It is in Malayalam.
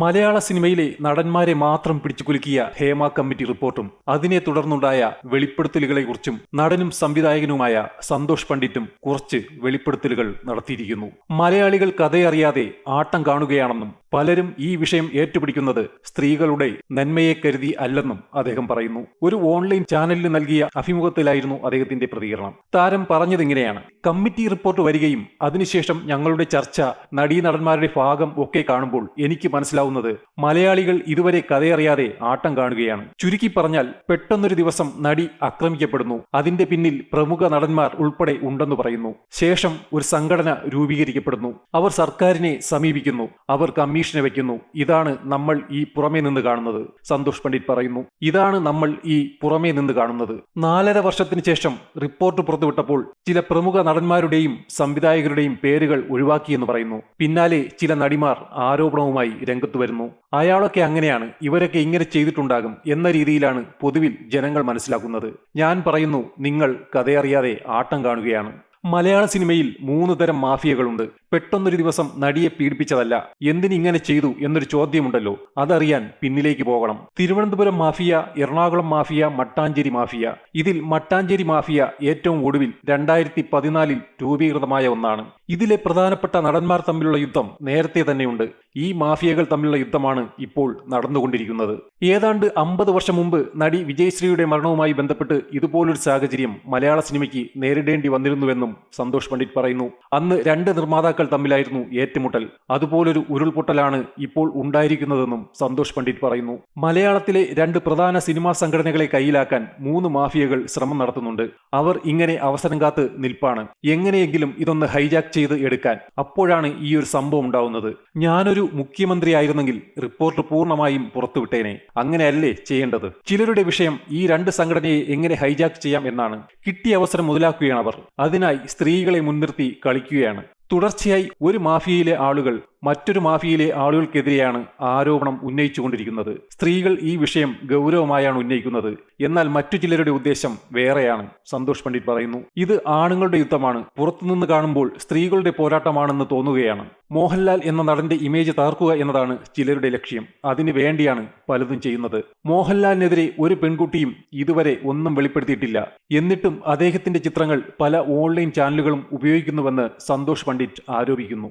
മലയാള സിനിമയിലെ നടന്മാരെ മാത്രം പിടിച്ചു കുലുക്കിയ ഹേമ കമ്മിറ്റി റിപ്പോർട്ടും അതിനെ തുടർന്നുണ്ടായ വെളിപ്പെടുത്തലുകളെക്കുറിച്ചും നടനും സംവിധായകനുമായ സന്തോഷ് പണ്ഡിറ്റും കുറച്ച് വെളിപ്പെടുത്തലുകൾ നടത്തിയിരിക്കുന്നു. മലയാളികൾ കഥയറിയാതെ ആട്ടം കാണുകയാണെന്നും പലരും ഈ വിഷയം ഏറ്റുപിടിക്കുന്നത് സ്ത്രീകളുടെ നന്മയെ കരുതി അല്ലെന്നും അദ്ദേഹം പറയുന്നു. ഒരു ഓൺലൈൻ ചാനലിന് നൽകിയ അഭിമുഖത്തിലായിരുന്നു അദ്ദേഹത്തിന്റെ പ്രതികരണം. താരം പറഞ്ഞതിങ്ങനെയാണ് കമ്മിറ്റി റിപ്പോർട്ട് വരികയും അതിനുശേഷം ഞങ്ങളുടെ ചർച്ച നടീനടന്മാരുടെ ഭാഗം ഒക്കെ കാണുമ്പോൾ എനിക്ക് മനസ്സിലാവുന്നത് മലയാളികൾ ഇതുവരെ കഥയറിയാതെ ആട്ടം കാണുകയാണ്. ചുരുക്കി പറഞ്ഞാൽ പെട്ടെന്നൊരു ദിവസം നടി ആക്രമിക്കപ്പെടുന്നു. അതിന്റെ പിന്നിൽ പ്രമുഖ നടന്മാർ ഉൾപ്പെടെ ഉണ്ടെന്ന് പറയുന്നു. ശേഷം ഒരു സംഘടന രൂപീകരിക്കപ്പെടുന്നു. അവർ സർക്കാരിനെ സമീപിക്കുന്നു. അവർ കമ്മീഷനെ വയ്ക്കുന്നു. ഇതാണ് നമ്മൾ ഈ പുറമേ നിന്ന് കാണുന്നത്. സന്തോഷ് പണ്ഡിറ്റ് പറയുന്നു. ഇതാണ് നമ്മൾ ഈ പുറമേ നിന്ന് കാണുന്നത്. നാലര വർഷത്തിന് ശേഷം റിപ്പോർട്ട് പുറത്തുവിട്ടപ്പോൾ ചില പ്രമുഖ നടന്മാരുടെയും സംവിധായകരുടെയും പേരുകൾ ഒഴിവാക്കിയെന്ന് പറയുന്നു. പിന്നാലെ ചില നടിമാർ ആരോപണവുമായി രംഗത്ത് വരുന്നു. അയാളൊക്കെ അങ്ങനെയാണ്. ഇവരൊക്കെ ഇങ്ങനെ ചെയ്തിട്ടുണ്ടാകും എന്ന രീതിയിലാണ് പൊതുവിൽ ജനങ്ങൾ മനസ്സിലാക്കുന്നത്. ഞാൻ പറയുന്നു നിങ്ങൾ കഥയറിയാതെ ആട്ടം കാണുകയാണ്. മലയാള സിനിമയിൽ മൂന്ന് തരം മാഫിയകളുണ്ട്. പെട്ടെന്നൊരു ദിവസം നടിയെ പീഡിപ്പിച്ചതല്ല. എന്തിനിങ്ങനെ ചെയ്തു എന്നൊരു ചോദ്യമുണ്ടല്ലോ. അതറിയാൻ പിന്നിലേക്ക് പോകണം. Thiruvananthapuram mafia Ernakulam mafia Mattancherry mafia. ഇതിൽ മട്ടാഞ്ചേരി മാഫിയ ഏറ്റവും ഒടുവിൽ രണ്ടായിരത്തി പതിനാലിൽ രൂപീകൃതമായ ഒന്നാണ്. ഇതിലെ പ്രധാനപ്പെട്ട നടന്മാർ തമ്മിലുള്ള യുദ്ധം നേരത്തെ തന്നെയുണ്ട്. ഈ മാഫിയകൾ തമ്മിലുള്ള യുദ്ധമാണ് ഇപ്പോൾ നടന്നുകൊണ്ടിരിക്കുന്നത്. ഏതാണ്ട് അമ്പത് വർഷം മുമ്പ് നടി വിജയശ്രീയുടെ മരണവുമായി ബന്ധപ്പെട്ട് ഇതുപോലൊരു സാഹചര്യം മലയാള സിനിമയ്ക്ക് നേരിടേണ്ടി വന്നിരുന്നുവെന്നും സന്തോഷ് പണ്ഡിറ്റ് പറയുന്നു. അന്ന് രണ്ട് നിർമ്മാതാക്കൾ തമ്മിലായിരുന്നു ഏറ്റുമുട്ടൽ. അതുപോലൊരു ഉരുൾപൊട്ടലാണ് ഇപ്പോൾ ഉണ്ടായിരിക്കുന്നതെന്നും സന്തോഷ് പണ്ഡിറ്റ് പറയുന്നു. മലയാളത്തിലെ രണ്ട് പ്രധാന സിനിമാ സംഘടനകളെ കയ്യിലാക്കാൻ മൂന്ന് മാഫിയകൾ ശ്രമം നടത്തുന്നുണ്ട്. അവർ ഇങ്ങനെ അവസരം കാത്ത് നിൽപ്പാണ്. എങ്ങനെയെങ്കിലും ഇതൊന്ന് ഹൈജാക്ക് ചെയ്ത് എടുക്കാൻ അപ്പോഴാണ് ഈ ഒരു സംഭവം ഉണ്ടാവുന്നത്. ഞാനൊരു മുഖ്യമന്ത്രിയായിരുന്നെങ്കിൽ റിപ്പോർട്ട് പൂർണമായും പുറത്തുവിട്ടേനെ. അങ്ങനെയല്ലേ ചെയ്യേണ്ടത്? ചിലരുടെ വിഷയം ഈ രണ്ട് സംഘടനയെ എങ്ങനെ ഹൈജാക്ക് ചെയ്യാം എന്നാണ്. കിട്ടിയ അവസരം മുതലാക്കുകയാണ് അവർ. അതിനായി സ്ത്രീകളെ മുൻനിർത്തി കളിക്കുകയാണ്. തുടർച്ചയായി ഒരു മാഫിയയിലെ ആളുകൾ മറ്റൊരു മാഫിയയിലെ ആളുകൾക്കെതിരെയാണ് ആരോപണം ഉന്നയിച്ചുകൊണ്ടിരിക്കുന്നത്. സ്ത്രീകൾ ഈ വിഷയം ഗൗരവമായാണ് ഉന്നയിക്കുന്നത്. എന്നാൽ മറ്റു ചിലരുടെ ഉദ്ദേശം വേറെയാണ്. സന്തോഷ് പണ്ഡിറ്റ് പറയുന്നു ഇത് ആണുങ്ങളുടെ യുദ്ധമാണ്. പുറത്തുനിന്ന് കാണുമ്പോൾ സ്ത്രീകളുടെ പോരാട്ടമാണെന്ന് തോന്നുകയാണ്. മോഹൻലാൽ എന്ന നടന്റെ ഇമേജ് തകർക്കുക എന്നതാണ് ചിലരുടെ ലക്ഷ്യം. അതിനു വേണ്ടിയാണ് പലതും ചെയ്യുന്നത്. മോഹൻലാലിനെതിരെ ഒരു പെൺകുട്ടിയും ഇതുവരെ ഒന്നും വെളിപ്പെടുത്തിയിട്ടില്ല. എന്നിട്ടും അദ്ദേഹത്തിന്റെ ചിത്രങ്ങൾ പല ഓൺലൈൻ ചാനലുകളും ഉപയോഗിക്കുന്നുവെന്ന് സന്തോഷ് പണ്ഡിറ്റ് ആരോപിക്കുന്നു.